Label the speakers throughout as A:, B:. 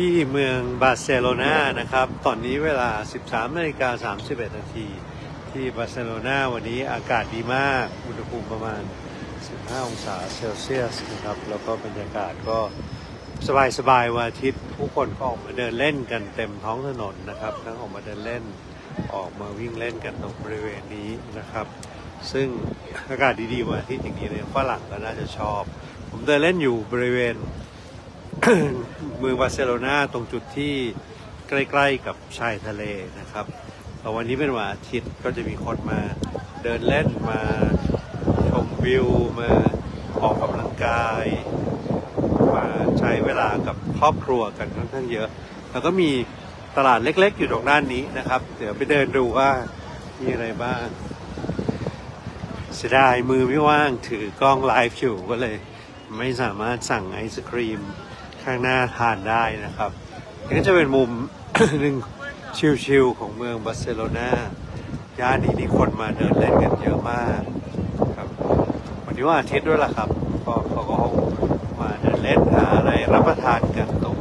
A: ที่เมืองบาร์เซโลนานะครับ ตอนนี้เวลา 13นาฬิกา31 นาทีที่บาร์เซโลนาวันนี้อากาศดีมาก อุณหภูมิประมาณ 15 องศาเซลเซียสนะครับ แล้วก็บรรยากาศก็สบายสบายๆวันอาทิตย์ ผู้คนก็ออกมาเดินเล่นกันเต็มท้องถนนนะครับ ทั้งออกมาเดินเล่นออกมาวิ่งเล่นกันตรงบริเวณนี้นะครับ ซึ่งอากาศดีๆวันอาทิตย์อย่างนี้เนี่ยฝรั่งก็น่าจะชอบ ผมเดินเล่นอยู่บริเวณ เมืองบาร์เซโลนาตรงจุดที่ใกล้ๆกับชายทะเลนะครับแต่วันนี้เป็นวันอาทิตย์ก็จะมีคนมาเดินเล่นมาชมวิวมาออกกำลังกาย มาใช้เวลากับครอบครัวกันค่อนข้างเยอะ แล้วก็มีตลาดเล็กๆ อยู่ตรงด้านนี้นะครับ เดี๋ยวไปเดินดูว่ามีอะไรบ้างเสียดายมือไม่ว่างถือกล้องไลฟ์อยู่ก็เลย ไม่สามารถสั่งไอศครีม ข้างหน้าทานได้นะครับนี่ก็จะเป็นมุมหนึ่งชิลๆของเมืองบาร์เซโลนาย่านนี้นี่คนมาเดินเล่นกันเยอะมากครับวันนี้ว่าอาทิตย์ด้วยล่ะครับก็เขาก็มาเดินเล่นหาอะไรรับประทานกันตรง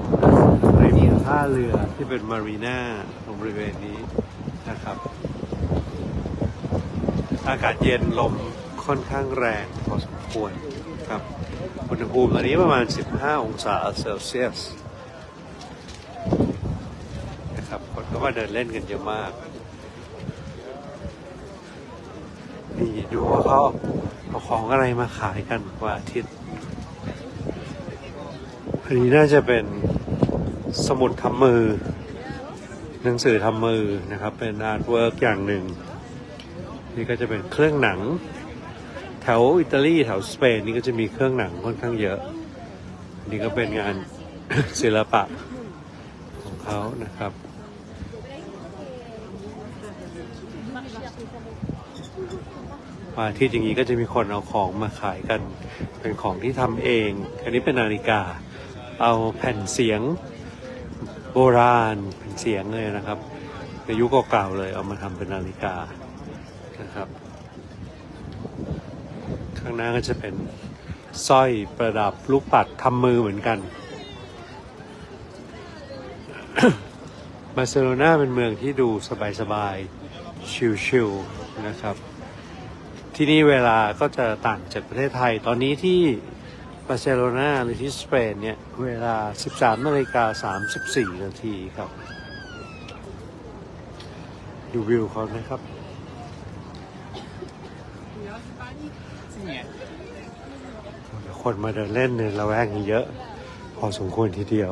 A: ริมท่าเรือที่เป็นมารีนาตรงบริเวณนี้นะครับ อากาศเย็นลมค่อนข้างแรงพอสมควรครับ อุณหภูมิตอนนี้ประมาณ 15 องศาเซลเซียสนะครับคนก็มาเดินเล่นกันเยอะมาก นี่ดูว่าเขาเอาของอะไรมาขายกันกว่าอาทิตย์อันนี้น่าจะเป็นสมุดทำมือ หนังสือทำมือนะครับ เป็นอาร์ตเวิร์กอย่างหนึ่ง นี่ก็จะเป็นเครื่องหนัง แถวอิตาลีแถวสเปนนี่ก็จะมีเครื่องหนังค่อนข้างเยอะ นี่ก็เป็นงานศิลปะของเขานะครับมาที่อย่างนี้ก็จะมีคนเอาของมาขายกัน เป็นของที่ทำเอง อันนี้เป็นนาฬิกา เอาแผ่นเสียงโบราณแผ่นเสียงเลยนะครับในยุคเก่าๆเลยเอามาทำเป็นนาฬิกานะครับ ข้างหน้าก็จะเป็นสร้อยประดับลูกปัดทำมือเหมือนกัน บาร์เซโลนาเป็นเมืองที่ดูสบายๆ ชิลๆ นะครับ ที่นี่เวลาก็จะต่างจากประเทศไทย ตอนนี้ที่บาร์เซโลนาหรือที่สเปนเนี่ย เวลา 13นาฬิกา34นาทีครับ ดูวิวเขานะครับ คนมาเดินเล่นในละแวกนี้เยอะ พอสมควรทีเดียว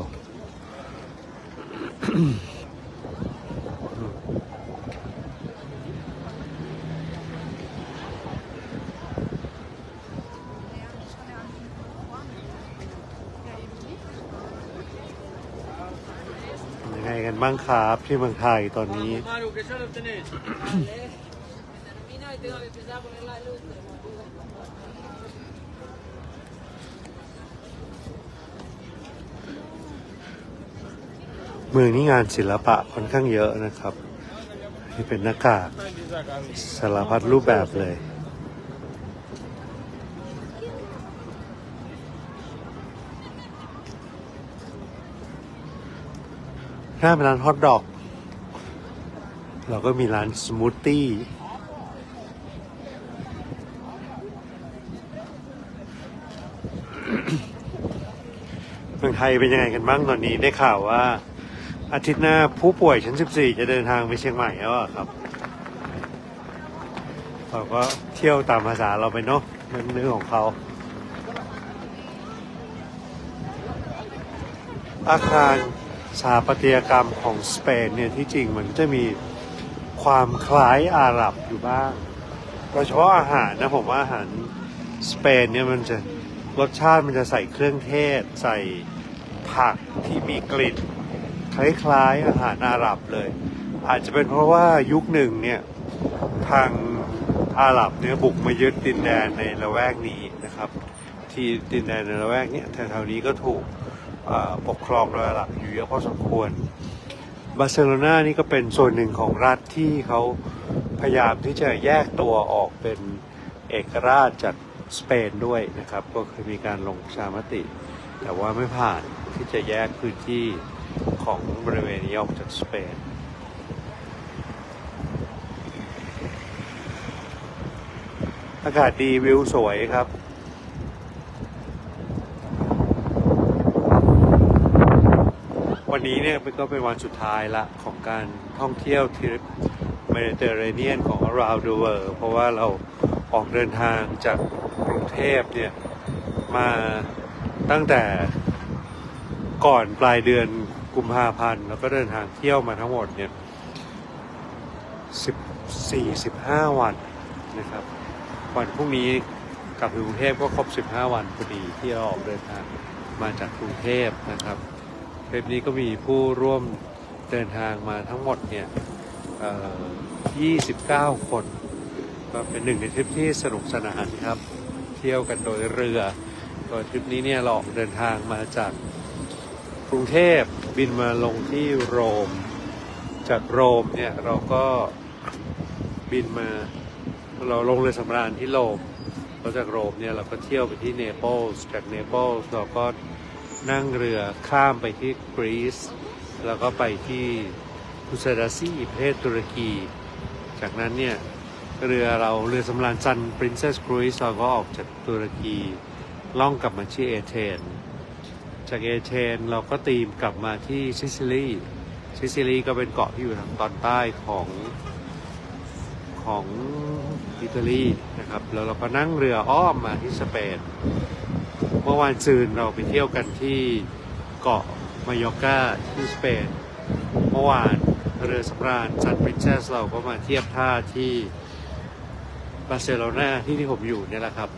A: ยังไงกันบ้างครับที่เมืองไทยตอนนี้
B: tengo que empezar a poner la luz.
A: เมืองนี้งานศิลปะค่อนข้างเยอะนะครับ นี่เป็นหน้ากากสารพัดรูปแบบเลยถ้าเป็นร้านฮอทดอก เราก็มีร้านสมูทตี้ เมืองไทยเป็นยังไงกันบ้างตอนนี้ได้ข่าวว่า อาทิตย์หน้าผู้ป่วยชั้น 14 จะเดินทางไปเชียงใหม่แล้วอะครับเราก็เที่ยวตามภาษาเราไปเนาะมันเรื่องของเขาอาคารสถาปัตยกรรมของสเปนเนี่ยที่จริงมันจะมีความคล้ายอาหรับอยู่บ้างโดยเฉพาะอาหารนะผมว่าอาหารสเปนเนี่ยมันจะ รสชาติมันจะใส่เครื่องเทศ ใส่ผักที่มีกลิ่นคล้ายๆอาหารอาหรับเลย อาจจะเป็นเพราะว่ายุคหนึ่งเนี่ยทางอาหรับเนี่ยบุกมายึดดินแดนในละแวกนี้นะครับ ที่ดินแดนในละแวกนี้แถวๆนี้ก็ถูกปกครองโดยอาหรับอยู่เยอะพอสมควรบาร์เซโลนานี่ก็เป็นส่วนหนึ่งของรัฐที่เขาพยายามที่จะแยกตัวออกเป็นเอกราชจาก สเปนด้วยนะครับ ก็เคยมีการลงประชามติ แต่ว่าไม่ผ่านที่จะแยกพื้นที่ของบริเวณนี้ออกจากสเปนอากาศดีวิวสวยครับ วันนี้เนี่ยมันก็เป็นวันสุดท้ายละของการท่องเที่ยวทริปเมดิเตอร์เรเนียนของ around the world เพราะว่าเรา ออกเดินทางจากกรุงเทพเนี่ยมาตั้งแต่ก่อนปลายเดือนกุมภาพันธ์แล้วก็เดินทางเที่ยวมาทั้งหมดเนี่ย14 15วันนะครับวันพรุ่งนี้กลับถึงกรุงเทพก็ครบ15วันพอดีที่เราออกเดินทางมาจากกรุงเทพนะครับเทปนี้ก็มีผู้ร่วมเดินทางมาทั้งหมดเนี่ยเอ่อ29คน ก็เป็นหนึ่งในทริปที่สนุกสนานครับ เที่ยวกันโดยเรือโดยทริปนี้เนี่ยเราออกเดินทางมาจากกรุงเทพบินมาลงที่โรม จากโรมเนี่ยเราก็บินมาเราลงเรือสำราญที่โรมแล้วจากโรมเนี่ยเราก็เที่ยวไปที่เนเปิลส์จากเนเปิลส์เราก็นั่งเรือข้ามไปที่กรีซแล้วก็ไปที่คุซาดาซีประเทศตุรกี จากนั้นเนี่ย เรือเราเรือสำราญจัน Princess Cruise เราก็ออกจากตุรกีล่องกลับมาที่เอเธนจากเอเธนเราก็ตีมกลับมาที่ซิซิลีซิซิลีก็เป็นเกาะที่อยู่ทางตอนใต้ของของอิตาลีนะครับแล้วเราก็นั่งเรืออ้อมมาที่สเปนเมื่อวานซืนเราไปเที่ยวกันที่เกาะมายอกาที่สเปน เมื่อวานเรือสำราญซัน Princess เราก็มาเทียบท่าที่ บาร์เซโลนาที่ที่ผมอยู่เนี่ยแหละครับ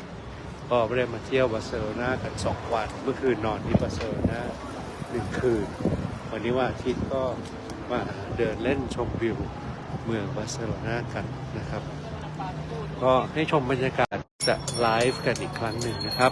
A: ก็ไม่ได้มาเที่ยวบาร์เซโลนากันสองวัน เมื่อคืนนอนที่บาร์เซโลนาหนึ่งคืน วันนี้วันอาทิตย์ก็มาเดินเล่นชมวิวเมืองบาร์เซโลนากันนะครับ ก็ให้ชมบรรยากาศจะไลฟ์กันอีกครั้งหนึ่งนะครับ